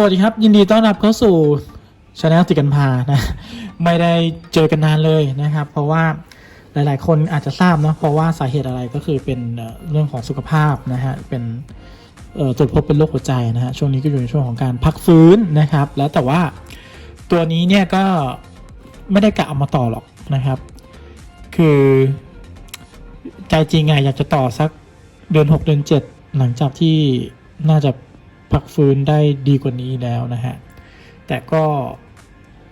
สวัสดีครับ ยินดีต้อนรับเข้าสู่ช anel ติกันพานะ ไม่ได้เจอกันนานเลยนะครับ เพราะว่าหลาย ๆ คนอาจจะทราบเนอะเพราะว่าสาเหตุอะไรก็คือเป็นเรื่องของสุขภาพนะฮะเป็นตรวจพบเป็นโรคหัวใจนะฮะช่วงนี้ก็อยู่ในช่วงของการพักฟื้นนะครับ แล้วแต่ว่าตัวนี้เนี่ยก็ไม่ได้กะเอามาต่อหรอกนะครับ คือใจจริงอะอยากจะต่อสักเดือน6 เดือน7 หลังจากที่น่าจะ พักฟื้นได้ดีกว่านี้แล้วนะฮะ แต่ก็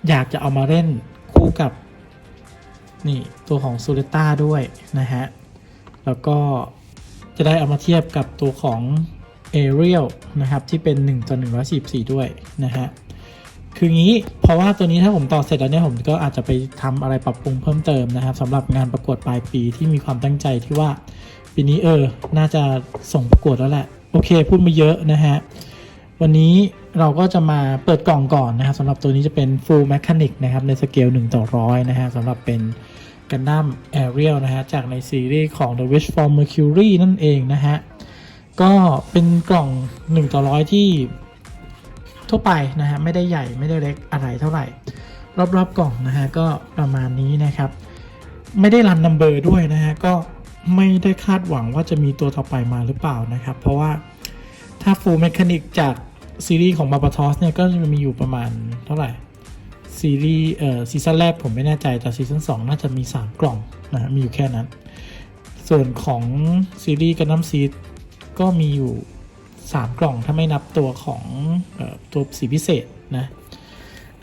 อยากจะเอามาเล่นคู่กับ นี่ ตัวของซูเ e ต้าด้วยนะฮะ แล้วก็จะได้เอามาเทียบกับตัวของ a r i e l นะครับ ที่เป็น1ต่อ144ด้วยนะฮะ คืองี้เพราะว่าตัวนี้ถ้าผมต่อเสร็จแล้วเนี่ยผมก็อาจจะไปทำอะไรปรับปรุงเพิ่มเติมนะครับสำหรับงานประกวดปลายปีที่มีความตั้งใจที่ว่าปีนี้เออ น่าจะส่งประกวดแล้วแหละ โอเค พูดมาเยอะนะฮะ วันนี้เราก็จะมาเปิดกล่องก่อนนะครับสำหรับตัวนี้จะเป็น full mechanic นะครับในสเกล1ต่อร้อยนะฮะสำหรับเป็นกันดั้ม Ariel นะฮะจากในซีรีส์ของ The Wish for Mercury นั่นเองนะฮะ ก็เป็นกล่อง 1 ต่อร้อยที่ทั่วไปนะฮะไม่ได้ใหญ่ไม่ได้เล็กอะไรเท่าไหร่ รอบๆกล่องนะฮะก็ประมาณนี้นะครับ ไม่ได้รันนัมเบอร์ด้วยนะฮะก็ไม่ได้คาดหวังว่าจะมีตัวต่อไปมาหรือเปล่านะครับ เพราะว่า ถ้า Full Mechanic จากซีรีส์ของ b a b a t o s เนี่ย ก็จะมีอยู่ประมาณเท่าไหร่ ซีรีส์เอ่อซีซั่นแรกผมไม่แน่ใจ แต่ซีซั่น2น่าจะมี 3 กล่องนะมีอยู่แค่นั้น ส่วนของซีรีส์กันน้ำซีดก็มีอยู่ 3 กล่องถ้าไม่นับตัวของออตัวสีพิเศษนะ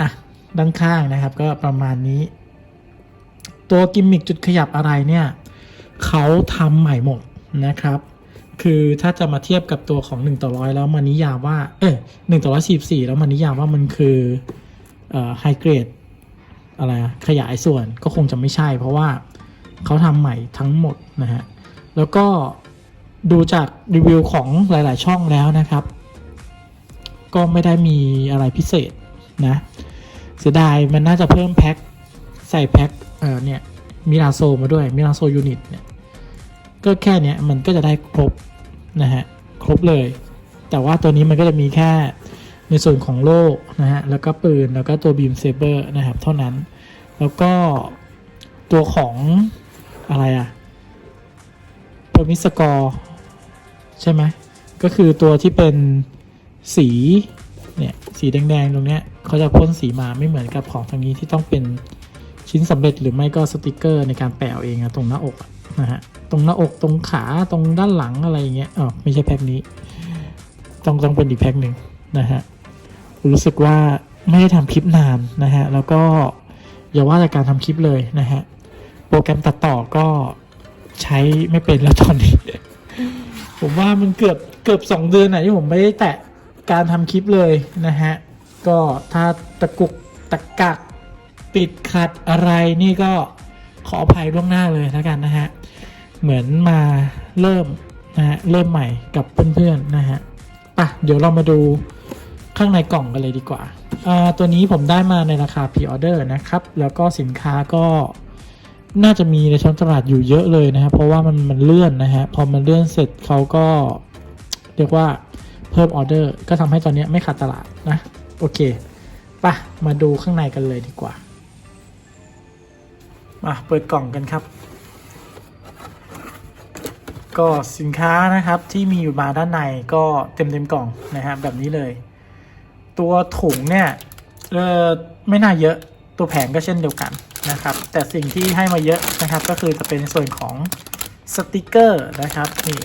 อะ ด้านข้างนะครับก็ประมาณนี้ ตัวกิมมิคจุดขยับอะไรเนี่ยเขาทำใหม่หมดนะครับ คือถ้าจะมาเทียบกับตัวของ1ต่อร้อยแล้วมานิยามว่า เอ้ยหนึ่งต่อร้อยสี่สี่แล้วมานิยามว่ามันคือเอ่อไฮเกรดอะไรขยายส่วนก็คงจะไม่ใช่ เพราะว่าเขาทำใหม่ทั้งหมดนะฮะ แล้วก็ดูจากรีวิวของหลาย ๆ ช่องแล้วนะครับ ก็ไม่ได้มีอะไรพิเศษนะเสียดายมันน่าจะเพิ่มแพ็คใส่แพ็คเอ่อเนี่ยมิราโซมาด้วยมิราโซยูนิตเนี่ย ก็แค่เนี้ยมันก็จะได้ครบนะฮะครบเลย แต่ว่าตัวนี้มันก็จะมีแค่ในส่วนของโล่นะฮะแล้วก็ปืนแล้วก็ตัวบีมเซเบอร์นะครับเท่านั้น แล้วก็ตัวของอะไรอะเปรมิสกอร์ใช่ไหมก็คือตัวที่เป็นสีเนี่ยสีแดงๆตรงเนี้ยเขาจะพ่นสีมาไม่เหมือนกับของทางนี้ที่ต้องเป็นชิ้นสำเร็จหรือไม่ก็สติกเกอร์ในการแปะเอาเองอะตรงหน้าอกนะฮะ ตรงหน้าอกตรงขาตรงด้านหลังอะไรอย่างเงี้ยอ๋อไม่ใช่แพ็คนี้ ต้องต้องเป็นอีกแพ็คหนึ่งนะฮะรู้สึกว่าไม่ได้ทำคลิปนานนะฮะแล้วก็อย่าว่าแต่การทำคลิปเลยนะฮะโปรแกรมตัดต่อก็ใช้ไม่เป็นแล้วตอนนี้ ผมว่ามันเกือบเกือบสองเดือนไหนะที่ผมไม่ได้แตะการทำคลิปเลยนะฮะก็ถ้าตะกุกตะกักติดขัดอะไรนี่ก็ขออภัยล่วงหน้าเลยแล้วกันนะฮะ เหมือนมาเริ่มนะฮะเริ่มใหม่กับเพื่อนๆนะฮะป่ะเดี๋ยวเรามาดูข้างในกล่องกันเลยดีกว่า ตัวนี้ผมได้มาในราคา pre-order นะครับ แล้วก็สินค้าก็น่าจะมีในช้อนตลาดอยู่เยอะเลยนะครับเพราะว่ามันมันเลื่อนนะฮะพอมันเลื่อนเสร็จเขาก็เรียกว่าเพิ่มออเดอร์ก็ทำให้ตอนนี้ไม่ขาดตลาดนะ โอเคปะมาดูข้างในกันเลยดีกว่ามาเปิดกล่องกันครับ ก็สินค้านะครับที่มีอยู่มาด้านในก็เต็มเต็มๆกล่องนะฮะแบบนี้เลย ตัวถุงเนี่ยเออไม่น่าเยอะตัวแผงก็เช่นเดียวกันนะครับ แต่สิ่งที่ให้มาเยอะนะครับ ก็คือจะเป็นส่วนของสติกเกอร์นะครับนี่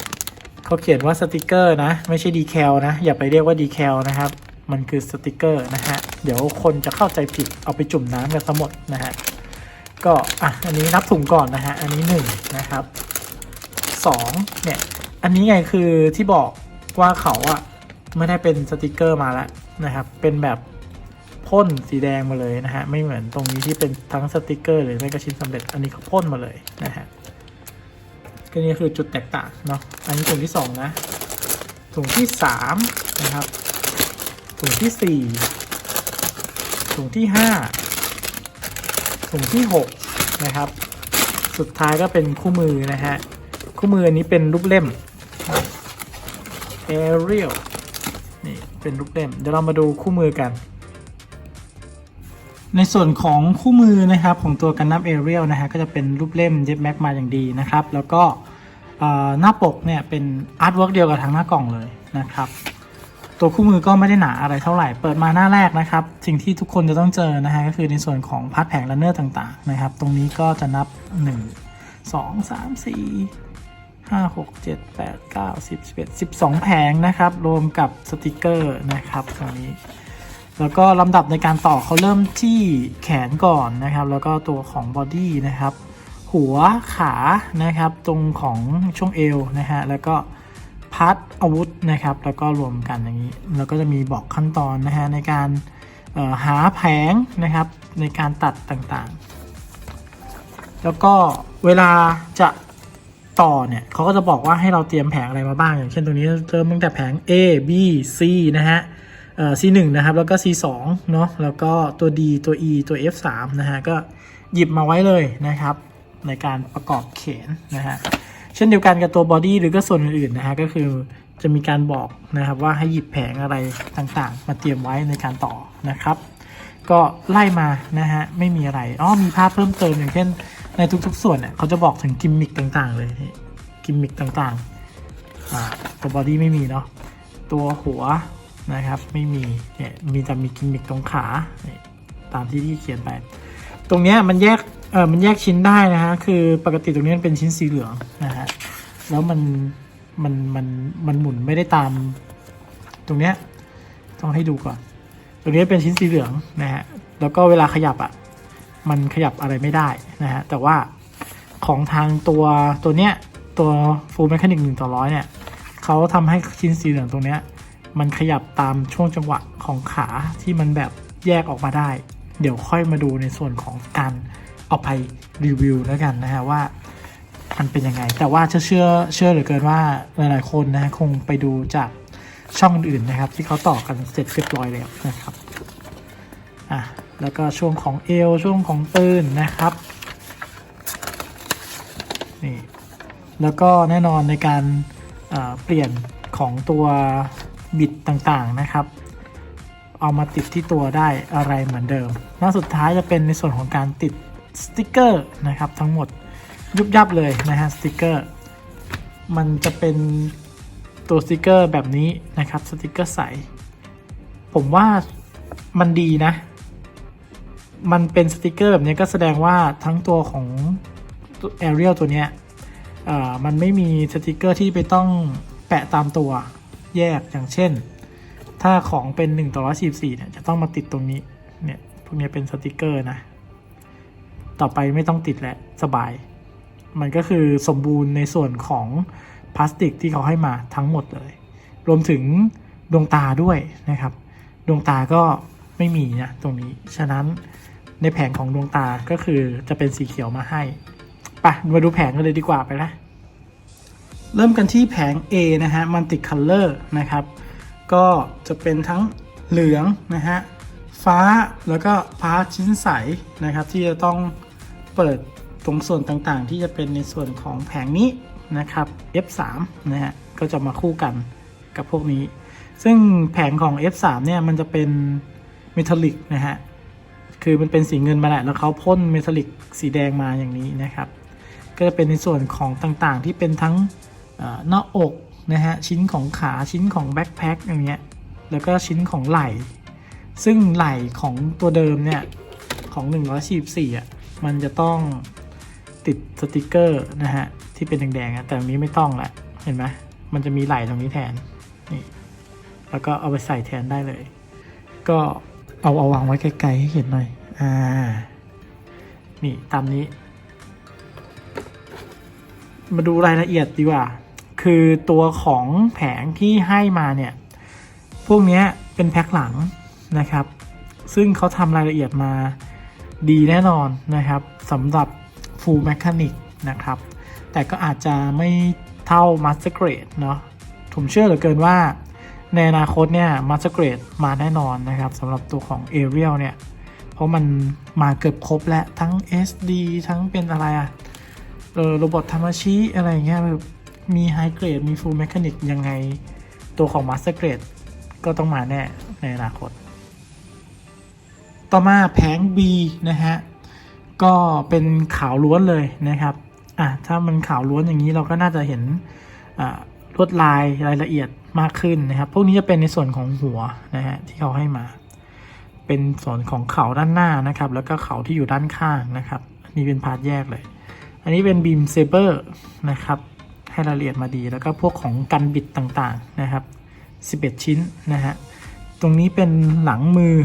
เขาเขียนว่าสติกเกอร์นะ ไม่ใช่ดีแคลนะ อย่าไปเรียกว่าดีแคลนะครับ มันคือสติกเกอร์นะฮะเดี๋ยวคนจะเข้าใจผิดเอาไปจุ่มน้ำกันทั้งหมดนะฮะก็อะอันนี้นับถุงก่อนนะฮะอันนี้หนึ่งนะครับ สองเนี่ย อันนี้ไงคือที่บอกว่าเขาอะไม่ได้เป็นสติกเกอร์มาแล้วนะครับ เป็นแบบพ่นสีแดงมาเลยนะฮะ ไม่เหมือนตรงนี้ที่เป็นทั้งสติกเกอร์หรือไม่ก็ชิ้นสำเร็จ อันนี้เขาพ่นมาเลยนะฮะ ก็นี่คือจุดแตกต่างเนาะ อันนี้ถุงที่สองนะ ถุงที่สามนะครับ ถุงที่สี่ถุงที่ห้าถุงที่ 6 นะครับ สุดท้ายก็เป็นคู่มือนะฮะ คู่มืออันนี้เป็นรูปเล่ม Ariel นี่เป็นรูปเล่ม เดี๋ยวเรามาดูคู่มือกัน ในส่วนของคู่มือนะครับของตัวกันนับเอเรียลนะฮะก็จะเป็นรูปเล่มเย็บแม็กมาอย่างดีนะครับ แล้วก็หน้าปกเนี่ยเป็นอาร์ตเวิร์กเดียวกับทางหน้ากล่องเลยนะครับตัวคู่มือก็ไม่ได้หนาอะไรเท่าไหร่ เปิดมาหน้าแรกนะครับ สิ่งที่ทุกคนจะต้องเจอนะฮะก็คือในส่วนของพาร์ทแผงและเนอร์ต่างๆนะครับ ตรงนี้ก็จะนับ 1 2 3 4 5 6 7 8 9 10 11 12แผงนะครับ รวมกับสติกเกอร์นะครับตรงนี้ แล้วก็ลำดับในการต่อเขาเริ่มที่แขนก่อนนะครับ แล้วก็ตัวของบอดี้นะครับ หัวขานะครับ ตรงของช่วงเอวนะฮะ แล้วก็พาร์ทอาวุธนะครับ แล้วก็รวมกันอย่างนี้ แล้วก็จะมีบอกขั้นตอนนะฮะในการหาแผงนะครับในการตัดต่างๆ แล้วก็เวลาจะ ต่อเนี่ยเขาก็จะบอกว่าให้เราเตรียมแผงอะไรมาบ้าง อย่างเช่นตรงนี้เริ่มตั้งแต่แผง A B C นะฮะเอ่อ C1 นะครับ แล้วก็ C2 เนาะแล้วก็ตัว D ตัว E ตัว F3 นะฮะ ก็หยิบมาไว้เลยนะครับ ในการประกอบเขนนะฮะ เช่นเดียวกันกับตัวบอดี้หรือก็ส่วนอื่นๆนะฮะ ก็คือจะมีการบอกนะครับว่าให้หยิบแผงอะไรต่างๆ มาเตรียมไว้ในการต่อนะครับ ก็ไล่มานะฮะไม่มีอะไรอ๋อมีภาพเพิ่มเติมอย่างเช่น ในทุกๆ ส่วนเนี่ยเขาจะบอกถึงกิมมิคต่างๆ เลยนี่กิมมิคต่างๆอ่าตัวบอดี้ไม่มีเนาะตัวหัวนะครับไม่มีเนี่ยมีแต่มีกิมมิคตรงขาตามที่ที่เขียนไป ตรงเนี้ยมันแยกเออมันแยกชิ้นได้นะฮะคือปกติตรงนี้มันเป็นชิ้นสีเหลืองนะฮะแล้วมันมันมันมันหมุนไม่ได้ตาม ตรงเนี้ยต้องให้ดูก่อน ตรงนี้เป็นชิ้นสีเหลืองนะฮะแล้วก็เวลาขยับอะ มันขยับอะไรไม่ได้นะฮะ แต่ว่าของทางตัวตัวเนี้ยตัวฟูลแมคานิกหนึ่งต่อร้อยเนี่ยเขาทำให้ชิ้นสีเหลืองตรงเนี้ยมันขยับตามช่วงจังหวะของขาที่มันแบบแยกออกมาได้ เดี๋ยวค่อยมาดูในส่วนของการเอาไปรีวิวแล้วกันนะฮะว่ามันเป็นยังไง แต่ว่าเชื่อเชื่อเชื่อเหลือเกินว่าหลายๆคนนะฮะคงไปดูจากช่องอื่นนะครับ ที่เขาต่อกันเสร็จเรียบร้อยแล้วนะครับ อะ แล้วก็ช่วงของเอวช่วงของปืนนะครับนี่แล้วก็แน่นอนในการเอ่อเปลี่ยนของตัวบิดต่างๆนะครับ เอามาติดที่ตัวได้อะไรเหมือนเดิมหน้าสุดท้ายจะเป็นในส่วนของการติดสติกเกอร์นะครับทั้งหมดยุบยับเลยนะฮะสติกเกอร์มันจะเป็นตัวสติกเกอร์แบบนี้นะครับสติกเกอร์ใส ผมว่ามันดีนะ มันเป็นสติกเกอร์แบบนี้ก็แสดงว่าทั้งตัวของ Arial ตัวเนี้ยมันไม่มีสติกเกอร์ที่ไปต้องแปะตามตัวแยกอย่างเช่น ถ้าของเป็น1ต่อ144เนี่ยจะต้องมาติดตรงนี้เนี่ยพวกนี้เป็นสติกเกอร์นะ ต่อไปไม่ต้องติดแล้วสบาย มันก็คือสมบูรณ์ในส่วนของพลาสติกที่เขาให้มาทั้งหมดเลย รวมถึงดวงตาด้วยนะครับ ดวงตาก็ ไม่มีนะตรงนี้ ฉะนั้นในแผงของดวงตาก็คือจะเป็นสีเขียวมาให้ไปมาดูแผงกันเลยดีกว่าไปละเริ่มกันที่แผง A นะฮะมันติดคัลเลอร์นะครับ ก็จะเป็นทั้งเหลืองนะฮะฟ้าแล้วก็พาชิ้นใสนะครับ ที่จะต้องเปิดตรงส่วนต่างๆ ที่จะเป็นในส่วนของแผงนี้นะครับ F3 นะฮะก็จะมาคู่กันกับพวกนี้ ซึ่งแผงของ F3 เนี่ยมันจะเป็น เมทัลลิกนะฮะ คือมันเป็นสีเงินมาแหละแล้วเขาพ่นเมทัลลิกสีแดงมาอย่างนี้นะครับ ก็จะเป็นในส่วนของต่างๆที่เป็นทั้งหน้าอกนะฮะ ชิ้นของขาชิ้นของแบ็คแพ็คอย่างเงี้ย แล้วก็ชิ้นของไหล่ ซึ่งไหล่ของตัวเดิมเนี่ยของ 144อะ มันจะต้องติดสติกเกอร์นะฮะที่เป็นแดงๆอะแต่อันนี้ไม่ต้องละเห็นไหมมันจะมีไหล่ตรงนี้แทนนี่แล้วก็เอาไปใส่แทนได้เลย ก็ เอาเอาวางไว้ไกลๆให้เห็นหน่อย อ่า นี่ตามนี้ มาดูรายละเอียดดีกว่า คือตัวของแผงที่ให้มาเนี่ย พวกเนี้ยเป็นแพ็คหลังนะครับ ซึ่งเขาทำรายละเอียดมาดีแน่นอนนะครับสำหรับ Full Mechanic นะครับ แต่ก็อาจจะไม่เท่า Master Grade เนาะผมเชื่อเหลือเกินว่า ในอนาคตเนี่ย Master Grade มาแน่นอนนะครับสำหรับตัวของ Arial เนี่ย เพราะมันมาเกือบครบแล้วทั้ง SD ทั้งเป็นอะไรอะเออโรบอททามาชิอะไรอย่างเงี้ยแบบมี High Grade มี Full Mechanic ยังไง ตัวของ Master Grade ก็ก็ต้องมาแน่ในอนาคต ต่อมาแผง B นะฮะ ก็เป็นขาวล้วนเลยนะครับอะถ้ามันขาวล้วนอย่างนี้เราก็น่าจะเห็นอ่า ลวดลายรายละเอียดมากขึ้นนะครับ พวกนี้จะเป็นในส่วนของหัวนะฮะที่เขาให้มา เป็นส่วนของเขาด้านหน้านะครับ แล้วก็เขาที่อยู่ด้านข้างนะครับ อันนี้เป็นพาร์ทแยกเลย อันนี้เป็นบีมเซเบอร์นะครับให้รายละเอียดมาดี แล้วก็พวกของกันบิดต่างๆนะครับ 11 ชิ้นนะฮะ ตรงนี้เป็นหลังมือ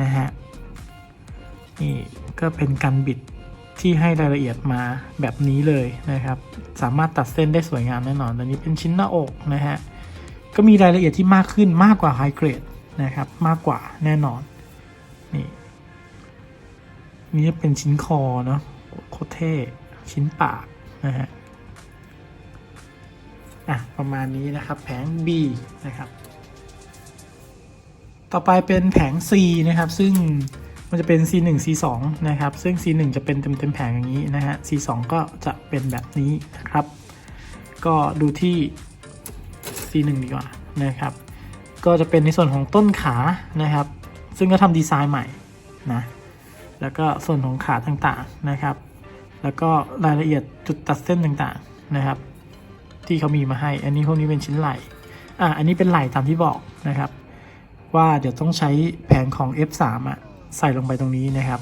นะฮะ นี่ก็เป็นกันบิด ที่ให้รายละเอียดมาแบบนี้เลยนะครับ สามารถตัดเส้นได้สวยงามแน่นอนตัวนี้เป็นชิ้นหน้าอกนะฮะ ก็มีรายละเอียดที่มากขึ้นมากกว่าไฮเกรดนะครับ มากกว่าแน่นอน นี่ นี่เป็นชิ้นคอเนาะโคตรเท่ชิ้นปากนะฮะ อะ ประมาณนี้นะครับ แผง B นะครับ ต่อไปเป็นแผง C นะครับ ซึ่ง มันจะเป็น C1 C2 นะครับ ซึ่ง C1 จะเป็นเต็มเต็มแผงอย่างนี้นะฮะ C2 ก็จะเป็นแบบนี้นะครับ ก็ดูที่ C1 ดีกว่านะครับ ก็จะเป็นในส่วนของต้นขานะครับ ซึ่งก็ทำดีไซน์ใหม่นะ แล้วก็ส่วนของขาต่างๆนะครับ แล้วก็รายละเอียดจุดตัดเส้นต่างๆนะครับ ที่เขามีมาให้ อันนี้พวกนี้เป็นชิ้นไหล่ อะ อันนี้เป็นไหล่ตามที่บอกนะครับ ว่าเดี๋ยวต้องใช้แผงของ F3 อะ ใส่ลงไปตรงนี้นะครับ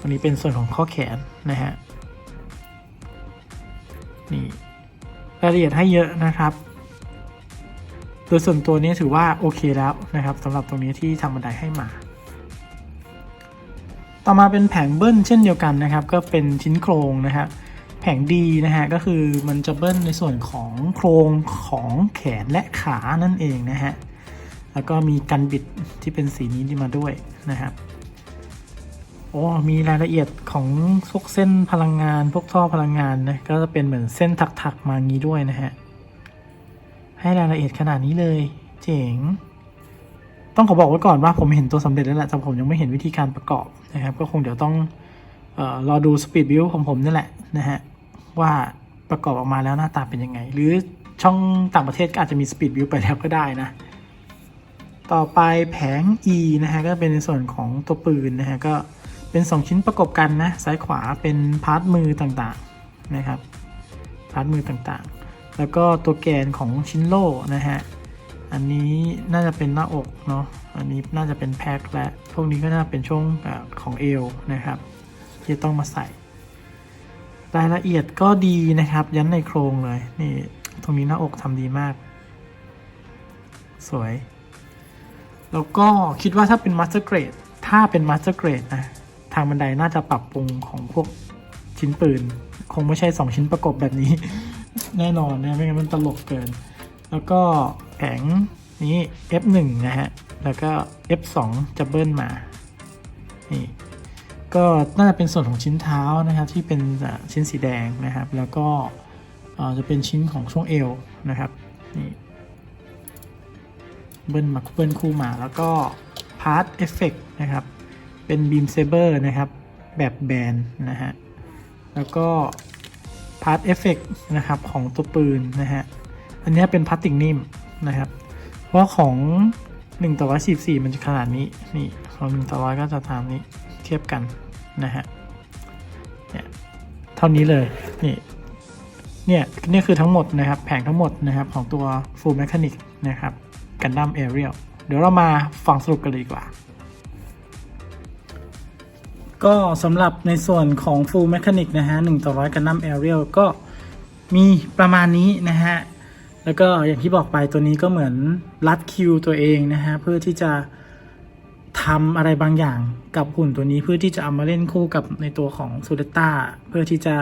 อันนี้เป็นส่วนของข้อแขนนะฮะ นี่รายละเอียดให้เยอะนะครับ โดยส่วนตัวนี้ถือว่าโอเคแล้วนะครับสำหรับตรงนี้ที่ทำบันไดให้มา ต่อมาเป็นแผงเบิ้ลเช่นเดียวกันนะครับ ก็เป็นชิ้นโครงนะครับแผงดีนะฮะก็คือมันจะเบิ้ลในส่วนของโครงของแขนและขานั่นเองนะฮะแล้วก็มีกันบิดที่เป็นสีนี้ที่มาด้วยนะครับ อ้มีรายละเอียดของพวกเส้นพลังงาน พวกท่อพลังงานนะก็จะเป็นเหมือนเส้นถักๆมางี้ด้วยนะฮะให้รายละเอียดขนาดนี้เลย เจ๋งต้องขอบอกไว้ก่อนว่าผมเห็นตัวสำเร็จแล้วแหละแต่ผมยังไม่เห็นวิธีการประกอบนะครับ ก็คงเดี๋ยวต้องออรอดูสปีดบิวของผมนี่แหละนะฮะว่าประกอบออกมาแล้วหน้าตาเป็นยังไง หรือช่องต่างประเทศก็อาจจะมีสปีดบิวไปแล้วก็ได้นะ ต่อไปแผง E นะฮะก็เป็นในส่วนของตัวปืนนะฮะก็ เป็น 2 ชิ้นประกบกันนะ ซ้ายขวาเป็นพาร์ทมือต่างๆนะครับ พาร์ทมือต่างๆ แล้วก็ตัวแกนของชิ้นโล่นะฮะ อันนี้น่าจะเป็นหน้าอกเนาะ อันนี้น่าจะเป็นแพ็คและพวกนี้ก็น่าเป็นช่วงของเอวนะครับที่จะต้องมาใส่ รายละเอียดก็ดีนะครับ ยันในโครงเลย นี่ตรงนี้หน้าอกทำดีมาก สวย แล้วก็คิดว่าถ้าเป็นมาสเตอร์เกรดถ้าเป็นมาสเตอร์เกรดนะางบันไดน่าจะปรับปรุงของพวกชิ้นปืน คงไม่ใช่ 2 ชิ้นประกบแบบนี้ แน่นอนนะ ไม่งั้นมันตลกเกิน แล้วก็แผงนี้ F1 นะฮะ แล้วก็ F2 จะเบิ้ลมา นี่ ก็น่าจะเป็นส่วนของชิ้นเท้านะครับที่เป็นชิ้นสีแดงนะครับ แล้วก็จะเป็นชิ้นของช่วงเอวนะครับ นี่เบิ้ลมาเบิ้ลคู่มาแล้วก็พาร์ทเอฟเฟกนะครับ เป็นบีมเซเบอร์นะครับ แบบแบนนะฮะ แล้วก็พาร์ทเอฟเฟกนะครับของตัวปืนนะฮะ อันนี้เป็นพลาสติกนิ่มนะครับ เพราะของ1ต่อ144มันจะขนาดนี้นี่ของ1ต่อ100ก็จะตามนี้เทียบกันนะฮะเนี่ยเท่านี้เลยนี่เนี่ยนี่คือทั้งหมดนะครับ แผงทั้งหมดนะครับของตัว Full Mechanic นะครับกันดั้ม Aerial เดี๋ยวเรามาฟังสรุปกันเลยดีกว่า ก็สำหรับในส่วนของ Full Mechanic นะฮะ1ต่อ100กันดั้ม Aerial ก็มีประมาณนี้นะฮะ แล้วก็อย่างที่บอกไปตัวนี้ก็เหมือนรัดคิวตัวเองนะฮะ เพื่อที่จะทำอะไรบางอย่างกับหุ่นตัวนี้เพื่อที่จะเอามาเล่นคู่กับในตัวของซูเดต้าเพื่อที่จะ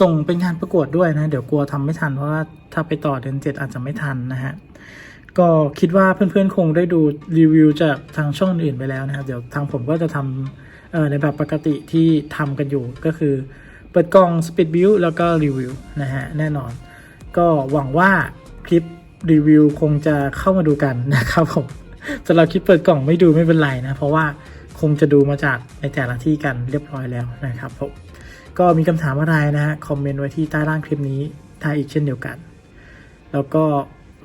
ส่งเป็นงานประกวดด้วยนะ เดี๋ยวกลัวทำไม่ทัน เพราะว่าถ้าไปต่อเดือนเจ็ดอาจจะไม่ทันนะฮะ ก็คิดว่าเพื่อนๆคงได้ดูรีวิวจากทางช่องอื่นไปแล้วนะครับ เดี๋ยวทางผมก็จะทำ ในแบบปกติที่ทำกันอยู่ก็คือ เปิดกล่อง Speed Build แล้วก็รีวิวนะฮะแน่นอน ก็หวังว่าคลิปรีวิวคงจะเข้ามาดูกันนะครับผมสำหรับคลิปเปิดกล่องไม่ดูไม่เป็นไรนะ เพราะว่าคงจะดูมาจากในแต่ละที่กันเรียบร้อยแล้วนะครับผมก็มีคำถามอะไรนะฮะคอมเมนต์ไว้ที่ใต้ล่างคลิปนี้ได้อีกเช่นเดียวกัน แล้วก็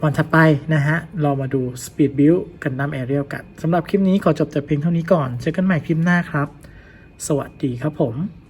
วันถัดไปนะฮะ เรามาดู Speed Build กันน้ำแอเรียลกันสำหรับคลิปนี้ขอจบแต่เพียงเท่านี้ก่อน เจอกันใหม่คลิปหน้าครับ สวัสดีครับผม